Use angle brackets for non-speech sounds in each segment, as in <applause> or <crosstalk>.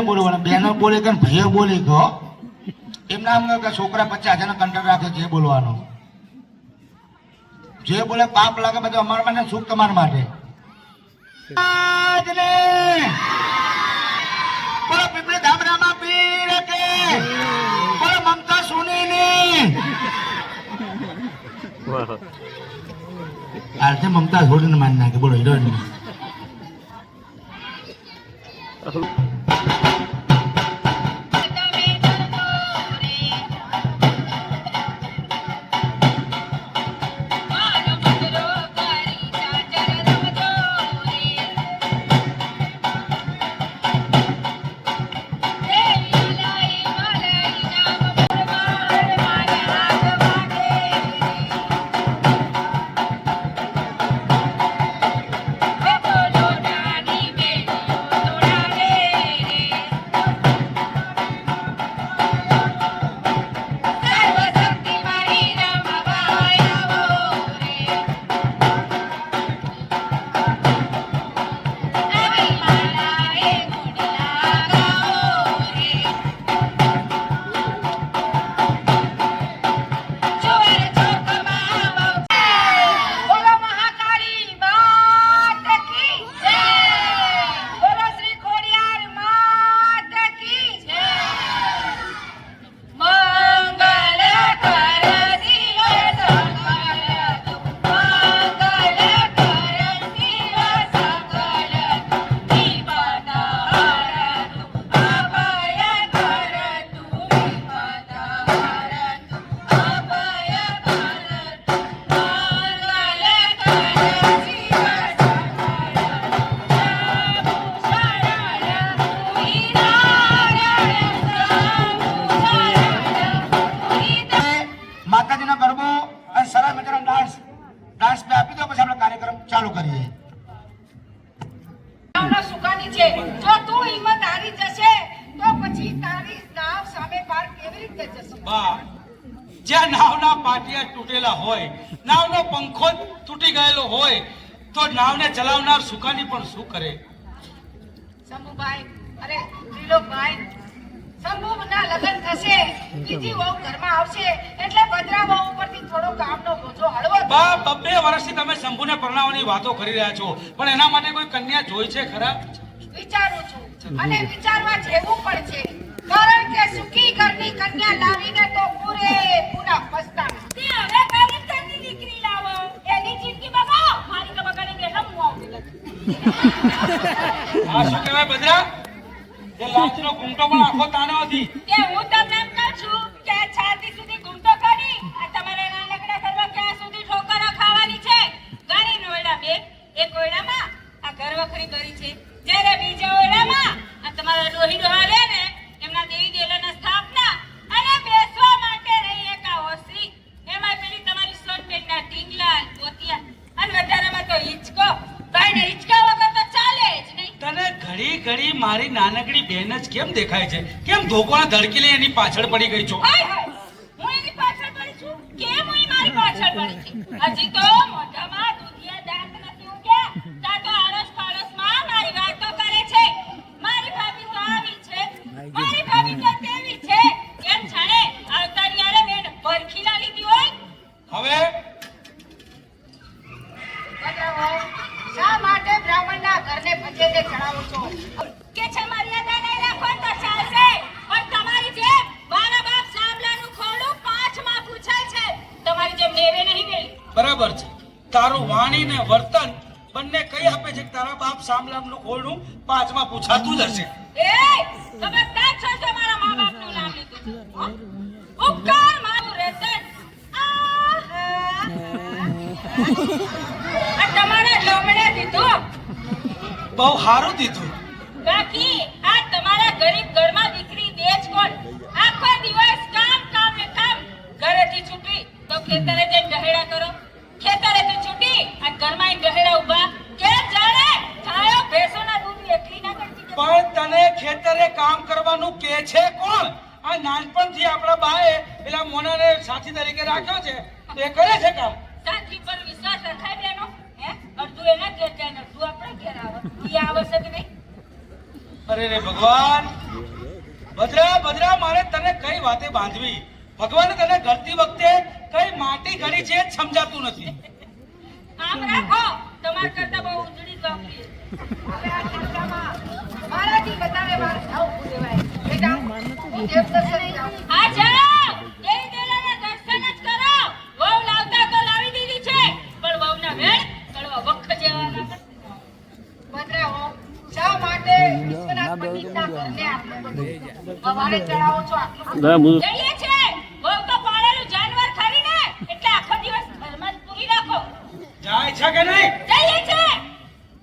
બોલવાના બહેનો બોલે કે છોકરા પચાસ હજાર કંટ્રોલ રાખે જે બોલવાનો. જે બોલે પાપ લાગે બધું અમારા માટે સુખ તમારા માટે. બોલો, પીપળી ધામરામાં પીર કે મમતા સુનીની. આજે મમતા છોડીને માન નાખે. બોલો હિરોઈન ચલાવનાર સુકાની પણ શું કરે? શંભુભાઈ અરે ત્રિલોકભાઈ શંભુના લગ્ન થશે બીજી વહુ ઘરમાં આવશે એટલે ભદ્રા વહુ ઉપરથી થોડો કામનો બોજો હળવો બા બબ્બે વર્ષથી તમે શંભુને પરણાવવાની વાતો કરી રહ્યા છો પણ એના માટે કોઈ કન્યા જોઈ છે ખરા? વિચારું છું અને વિચારવા જેવું પણ છે કારણ કે સુખી ઘરની કન્યા લાવીને તો પૂરે પૂરા પસ્તાના આ શું કહેવાય બદરા જે લાચનો ઘૂંટો પણ આખો તાણ્યો હતી તે હું તમને એમ કહું છું કેમ દેખાય છે? કેમ ધોકોના ધડકી લઈ એની પાછળ પડી ગઈ છો? હું એની પાછળ પડી છું? કેમ હું મારી પાછળ પડી છું? હજી તો મોઢામાં વાણી ને વર્તન બંને કઈ આપે છે તારા બાપ સામલામનું ખોરડું પાંચમાં પૂછાતું જ હશે? એ ખબરદાર છો તો મારા મા બાપનું નામ લીધું? ઉપકાર મારું રતન આ તમારા લોમડે દીધું? બહુ સારું દીધું બાકી આ તમારા ગરીબ ઘરમાં દીકરી દે જ કોણ આખો દિવસ કામ કામ ને કામ ઘરેથી છૂટી તો ખેતરે જઈને ડહેડા કરો ખેતરેથી છૂટી આ ઘરમાં ડહેડા ઊભા કે જાણે છાયો ભેંસોના દૂધ એકલી ના કરતી જતી. પણ તને ખેતરે કામ કરવાનું કે છે કોણ આ નાનપણથી આપણા બાએ પેલા મોનાને સાથી તરીકે રાખ્યો છે એ કરે છે કામ સાથી પર વિશ્વાસ રખાય બેનો હે અડધું એના ઘેર જાય ને અડધું આપણા ઘેર આવે ઈ આવશે કે નહીં અરે રે ભગવાન ભદ્રા ભદ્રા મારે તને કઈ વાતે બાંધવી? ભગવાને તને ઘરતી વખતે કઈ માટી ઘડી છે સમજાતું નથી. આમ રાખો તમાર કરતા બહુ ઉજળી જ વાપરીએ. હવે આ મારાથી વધારે વાર આવું ઊભું બેટા, હું જાઓ જાય છે કે નહીં? જઈએ છે.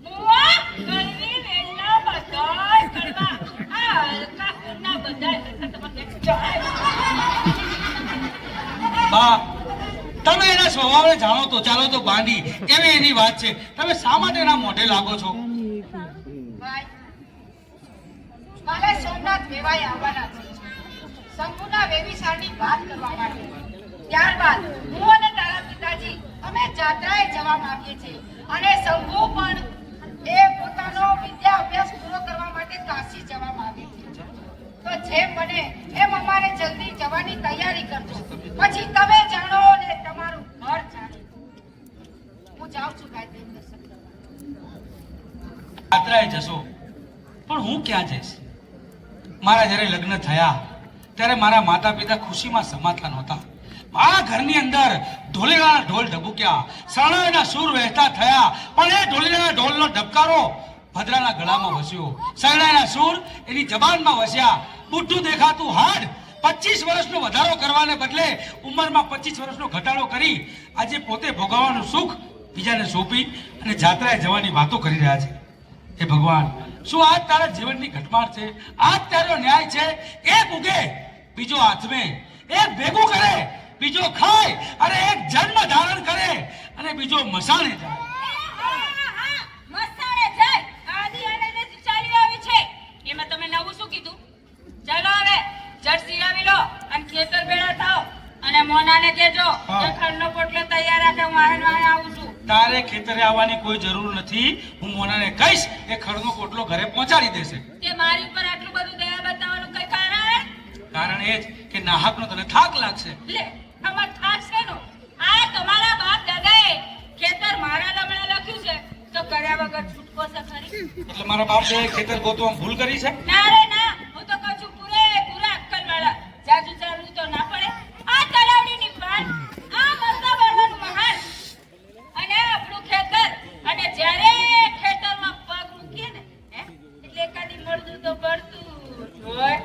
મુવા કડવી વેલના બધાય કડવા આ હલકા ફૂલના બધાય હલકા તમને જણાય. બા તમે એના સ્વભાવને જાણો તો ચાલો તો બાંધી એવી એની વાત છે. તમે શા માટે એના મોઢે લાગો છો ભાઈ, કાલે સોમનાથ વેવાઈ આવવાના છે. શંકુના વેવિશાળની વાત કરવા માટે. ત્યારબાદ હું અને તારા પિતાજી અમે જાત્રાએ જવા માંગીએ છીએ. અને શંભુ પણ એ પોતાનો વિદ્યા અભ્યાસ પૂરો કરવા માટે કાશી જવા માંગે છે. તો જે બને એમ અમારે જલ્દી જવાની તૈયારી કરજો. પછી તમે જાણો ને તમારું ઘર જાણો. હું જાઉં છું દેવ દર્શન કરવા. જશો. પણ હું ક્યાં જઈશ? મારા જ્યારે લગ્ન થયા, ત્યારે મારા માતા પિતા ખુશીમાં સમાતા નહોતા આ ઘરની અંદર ઢોલેરાના ઢોલ ઢબુક્યા શરણાઈના સૂર વહેતા થયા, પણ એ ઢોલેરાના ઢોલનો ઢબકારો ભદ્રાના ગળામાં વસ્યો. શરણાઈના સૂર એની જબાનમાં વસ્યા. બુઢું દેખાતું હાડ પચીસ વર્ષનો વધારો કરવાને બદલે ઉંમરમાં પચીસ વર્ષનો ઘટાડો કરી આજે પોતે ભોગવવાનું સુખ બીજાને સોંપી અને જાત્રાએ જવાની વાતો કરી રહ્યા છે. હે ભગવાન શું આજ તારા જીવનની ઘટમાળ છે? આજ તારો ન્યાય છે? એક ઉગે બીજો હાથમે એક ભેગું કરે બીજો ખાય અને એક જન્મ ધારણ કરે અને બીજો મસાણે જાય. આવી એમાં તમે નવું શું કીધું? ચાલો હવે જડ સિરાવી લો અને ખેતર ભેળા થાઓ. અને મોનાને કહેજો કે ખંડનો પોટલો તૈયાર રાખે હું આહે આવું છું. તારે ખેતરે આવવાની કોઈ જરૂર નથી. હું મોનાને કહીશ એ ખડનો કોટલો ઘરે પહોંચાડી દેશે. કે મારી ઉપર આટલું બધું દયા બતાવવાનું કઈ કારણ કારણ એ જ કે નાહકનો તને થાક લાગશે. લે અમાર થાક શેનો? આ તમારા બાપ દાદાએ ખેતર મારા લમણે લખ્યું છે. તો કર્યા વગર છૂટકો છે ખરી? એટલે મારા બાપ ખેતર ગોતવામાં ભૂલ કરી છે? ના રે ના હું તો કહું છું પૂરેપૂરા અક્કલવાળા જાજુ ચાલવું તો ના પડે આ તલાવડીની પાન આ મરતા બળવાનું મહાન અને આપણું ખેતર અને જ્યારે ખેતરમાં પગ મૂકીએ ને હે, એટલે એકાદી મળતું તો પડતું હોય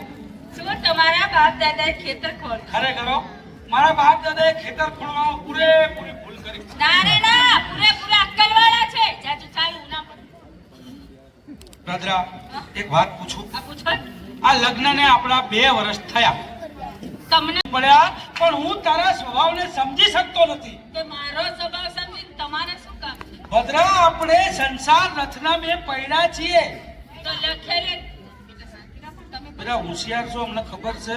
શું તમારા બાપ દાદાએ ખેતર ખોલ્યું ખરેખર મારા બાપ દાદાએ ખેતર ખોળવામાં પૂરેપૂરી ભૂલ કરી. ના રે ના પૂરેપૂરા અક્કલવાળા છે. જાજુ ચાલુ ના ભદ્રા એક વાત પૂછું. આ પૂછો. આ લગ્નને આપણા બે વર્ષ થયા. તમને પડ્યા પણ હું તારા સ્વભાવને સમજી શકતો નથી. કે મારો સ્વભાવ સમજી તમારે શું કામ? ભદ્રા આપણે સંસાર રથના બે પૈડા છીએ. તો લખેલી એટલે શાંતિ રાખો ને તમે બધા હોશિયાર છો અમને ખબર છે.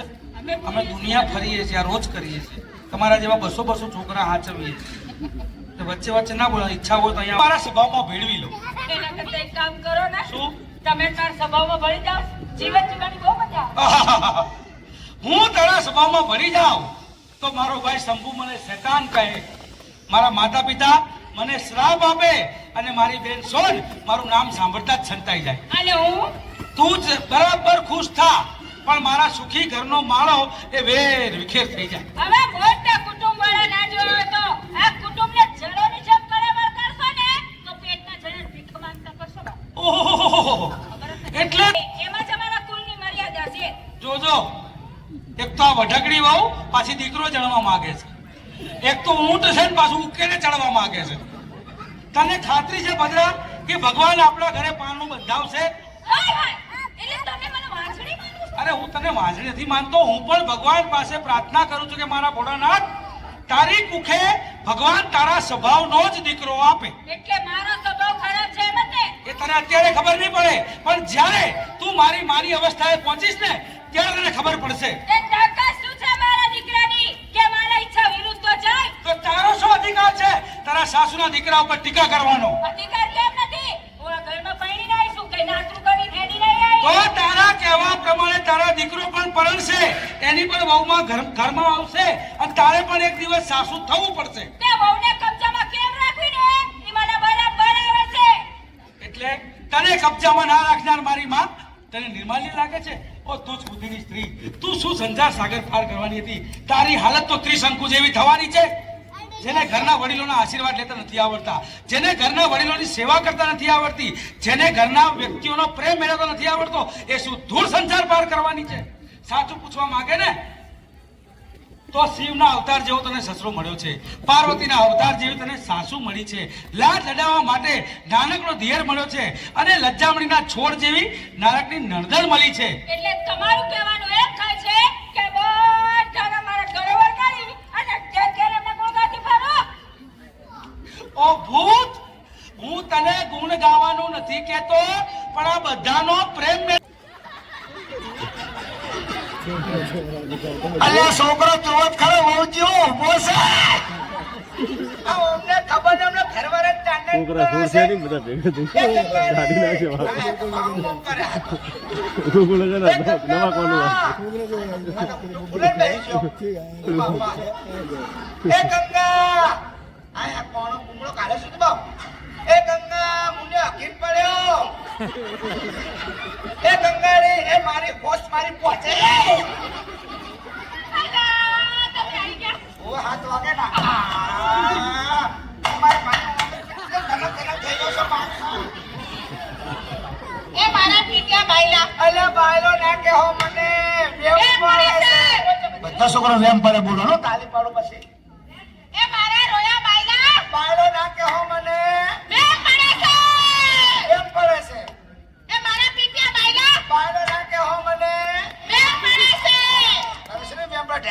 અમે દુનિયા ફરીએ છીએ આ રોજ કરીએ છીએ. તમારા જેવા બસો બસો છોકરા હાચવીએ છીએ. વચ્ચે વચ્ચે ના બોલો ઈચ્છા હોય તો અહીંયા મારા સ્વભાવમાં ભેળવી લો. એના કરતા એક કામ કરો ને શું? તમે તાર સ્વભાવમાં ભળી જાઓ જીવન જીવવાની બહુ મજા <laughs> હું તારા સ્વભાવમાં ભળી જાઉં તો મારો ભાઈ શંભુ મને શેતાન કહે. મારા માતા પિતા મને શ્રાપ આપે અને મારી બેન સોન મારું નામ સાંભળતા જ છંતાઈ જાય. અને હું? તું જ બરાબર ખુશ થા. પણ મારા સુખી ઘરનો માળો એ વેર વિખેર થઈ જાય. હવે મોટા કુટુંબ વાળા ના જોયો તો આ કુટુંબને જડોની જેમ બરાબર કરશો ને તો પેટના જડે ભીખ માંગતા કરશો ને? એટલે? એમાં જ અમારા કુળની મર્યાદા છે. જોજો. એક તો આ વઢકડી વાવ પાછી દીકરો ચડવા માંગે છે. એક તો ઊંટ છે ને પાછું ઉકેલે ચડવા માંગે છે. તને ખાતરી છે ભદ્રા કે ભગવાન આપણા ઘરે પાનું બંધાવશે? હાય હાય એટલે તમે મને વાંસળી છો? હું તને વાંઝડી નથી માનતો હું પણ ભગવાન પાસે પ્રાર્થના કરું છું કે મારા ભોળાનાથ તારી કુખે ભગવાન તારા સ્વભાવનો જ દીકરો આપે. એટલે મારો સ્વભાવ ખરાબ છે ને? એ તને અત્યારે ખબર નહીં પડે પણ જ્યારે તું મારી મારી અવસ્થાએ પહોંચીશ ને ત્યારે તને ખબર પડશે. એ તાકાત શું છે મારા દીકરાની? કે મારા ઈચ્છા વિરુદ્ધ તો જાય? તો તારો શું અધિકાર છે? તારા સાસુના દીકરા ઉપર ટીકા કરવાનો. અધિકાર કેમ નથી? હું ઘરમાં પૈણી છું કઈ નાતરું તો તારા કહેવા પ્રમાણે તારા દીકરો પણ પરણશે. એની પણ વહુમાં ઘર- ઘરમાં આવશે અને તારે પણ એક દિવસ સાસુ થવું પડશે. તે વહુને કબજામાં કેમ રાખવીને? એ મને બરાબર આવે છે. એટલે તને કબજામાં ના રાખનાર મારી માં તને નિર્માલ્ય લાગે છે? ઓ તું જ બુદ્ધિની સ્ત્રી તું શું સંસાર સાગર પાર કરવાની હતી? તારી હાલત તો ત્રિશંકુ જેવી થવાની છે. જેને ઘરના વડીલોના આશીર્વાદ લેતા નથી આવડતા, જેને ઘરના વડીલોની સેવા કરતા નથી આવડતી, જેને ઘરના વ્યક્તિઓનો પ્રેમ મેળવતો નથી આવડતો, એ શું ધૂળ સંસાર પાર કરવાની છે? સાચું પૂછવા માંગે ને? તો શિવના અવતાર જેવો તને સસરો મળ્યો છે, પાર્વતીના અવતાર જેવી તને સાસુ મળી છે લાજ લડાવવા માટે નાનકડો ધીયર મળ્યો છે, અને લજ્જામણીના છોડ જેવી નારકની નણદણ મળી છે. એટલે તમારું કહેવાનું ઓ ભૂત હું તને ગુણ ગાવાનું નથી કહેતો પણ આ બધાનો પ્રેમ મે અલ્યા છોકરો જ ખરો બહુ ઊભો છે. આ ખબર ને ફેરવારે જ ચાંદા છોકરા બધા ભેગા થઈ ગાડી નવા કોનું. એ ગંગા! આયા કોણો કુમળો કાઢે સુધી બાપ એ ગંગા મુને હકીમ પડ્યો. એ ગંગા રે એ મારી હોશ મારી પહોંચે ઓ હાથ વાગે ના. મારી કલક કલક થઈ ગયો છે માણસ. એ મારા પીટિયા બાયલા. અલ્યા બાયલો ના કહો મને. બેવ પડે છે. બધા છોકરો વેમ પડે બોલો હો. તાલી પાડો પછી એ મારા રોયા બાયલા બાયલો ના કહો મને બે પડે છે એમ પડે છે એ મારા પીટિયા બાયલા બાયલો ના કહો મને બે પડે છે હવે છે ને મેં આપણા ઢેચણ જેવો છે પાછો હા આમ આવો. એ મોઢું ફૂલાઈ ના રહું તો કરું શું હા. આ ગામના કુએ પાણી ભરવા જાઉં છું એટલે બધા બહેરામાં શું કહે છે ખબર છે હા. એ પેલી બાયલાની વહુ જાય એ પેલી એટલે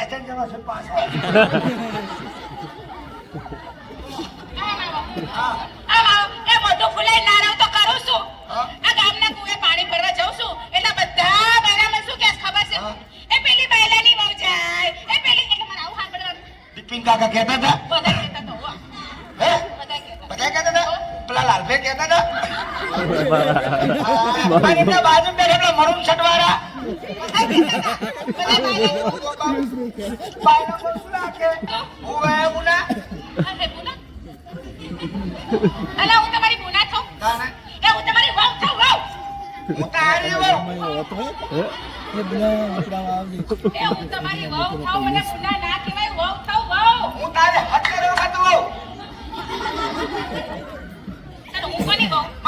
મને આવું સાંભળવાનું. બિપિન કાકા કહેતા હતા. બધા કહેતા હતા? પેલા લાલભાઈ કહેતા હતા. <laughs> હા, મારી તો બાજુ બેઠા પેલા મરુન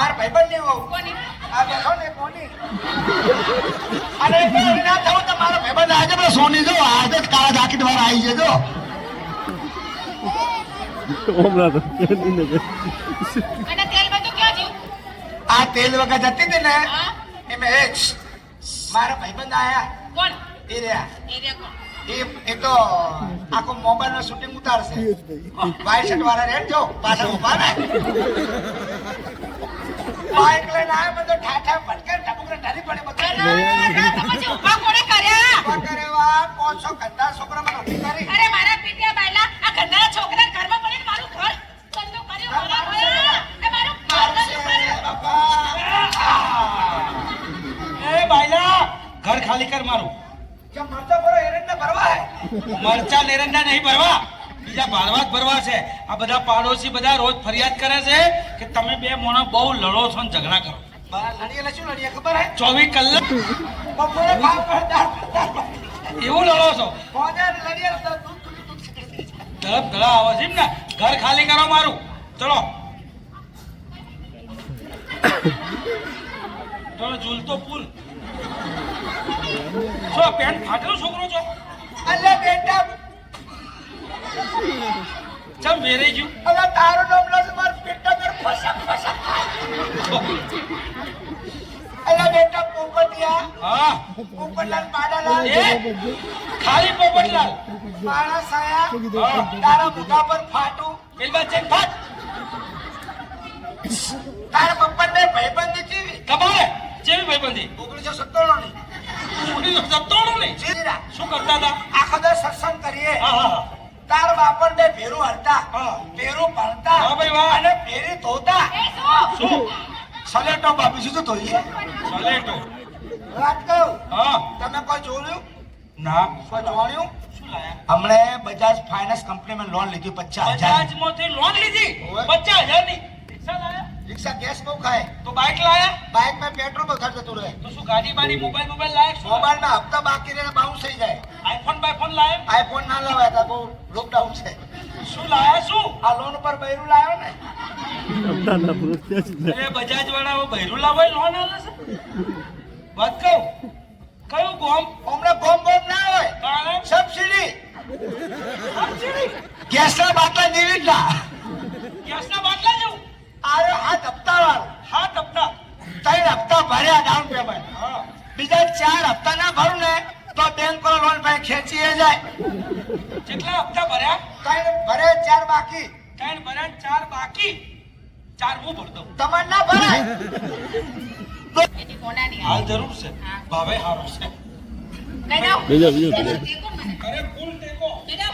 ભાઈ બધા બાયલા એ તમારી એ તમારી એ તમારી આ બેઠો ને કોની? અને એ ના થવું તો મારો ભાઈબંધ આજે પેલા સોની જો આજે જ કાળા જાકીટ વાળા આવી છે જો. તો અને તેલ બધું ક્યાં જ્યું? આ તેલ વગર જતી હતી ને હા? એમાં એ મારા ભાઈબંધ આયા. કોણ? એ રહ્યા. એ રે કોણ? એ એ તો આખો મોબાઈલ નો શૂટિંગ ઉતારશે. વાઈટ શર્ટ વાળા રેડ જો પાછળ ઊભા ને. બાઈક લઈને આવ્યા બધો ઠાઠા ટપુકરે ઢરી પડે બધો. ઊભા કોણે કર્યા? ઊભા કરે વા ગંદા છોકરા મને ઊભી કરી. અરે મારા પીટિયા બાયલા આ ગંધારા છોકરાને ઘરમાં પડીને મારું ઘર ગંદુ કર્યું. મારા ભયા એ મારું ઘર ગંદુ કર્યું બાપા. એ બાયલા ઘર ખાલી કર મારું. કે મરતો ભરો એરંડા ભરવા હે? મરચા એરંડા નહીં ભરવા બીજા ભાડવા જ ભરવા છે. આ બધા પાડોશી બધા રોજ ફરિયાદ કરે છે કે તમે બે મોણો બહુ લડો છો ને ઝઘડા કરો. ચોવીસ કલાક. એવું લડો છો. ધડપ ધડા આવે છે એમ ને. ઘર ખાલી કરો મારું. ચલો. ચલો ઝૂલતો પુલ છો પેન્ટ ફાટેલો છોકરો છો? અલ્લા બેટા. ચમ વેરે ગયું? અલ્લા તારું નામ લો અલ્યા બેટા પોપટિયા. હા. પોપટલાલ પાડાલાલ. એ? ખાલી પોપટલાલ. માણસ આયા તારા મોઢા પર ફાટું. બાજુ જઈને ફાટ. તારા પપ્પા ને ભાઈબંધી કેવી? કમાલે જેવી ભાઈબંધી? ઓગણીસો સત્તાણું ની ઓગણીસો સત્તાણું ની શું કરતા હતા? આખો દિવસ સત્સંગ કરીએ. હા હા. તાર બાપણ બે ભેરું હરતા હા. ભેરું ભણતા વાહ. અને ભેરી ધોતા. શું? શું? સલેટો બાપી શું તો સલેટો. વાત કહું હા. તમે કોઈ જોયું? ના. કોઈ લાયા? હમણે બજાજ ફાઇનાન્સ કંપનીમાં લોન લીધી પચાસ હજાર બજાજમાંથી લોન લીધી. પચાસ રિક્ષા લાયા? રિક્ષા ગેસ બહુ ખાય. તો બાઇક લાયા? બાઇકમાં પેટ્રોલ બહુ ખર્ચ થતું રહે. તો શું ગાડી બાડી મોબાઈલ મોબાઈલ લાયા મોબાઈલમાં હપ્તા બાકી રહે બાઉન્સ થઈ જાય. આઈફોન બાઈફોન લાયા આઈફોન ના લેવાય તો બહુ લોકડાઉન છે. શું લાયા શું? આ લોન ઉપર બૈરું લાવ્યો ને? ને એ બજાજ વાળા બૈરું લાવાય લોન આલે છે? વાત કહું કયું ગોમ? હમણાં ગોમ ગોમ ના હોય સબસિડી. સબસિડી? ગેસના બાટલા ગેસ ના. ગેસના બાટલા જેવું? આરે હાથ હપ્તા વાળો હાથ હપ્તા ત્રણ હપ્તા ભર્યા ડાઉન પેમેન્ટ બીજા ચાર હપ્તા ના ભરું ને તો બેંક વાળો લોન ભાઈ ખેંચી એ જાય. કેટલા હપ્તા ભર્યા? ત્રણ ભરે ચાર બાકી. ત્રણ ભરે ચાર બાકી? ચાર હું ભરતો તમારે ના ભરાય. એની હાલ જરૂર છે. ભાવે હારો છે. બીજો બીજો અરે ફૂલ ટેન્શન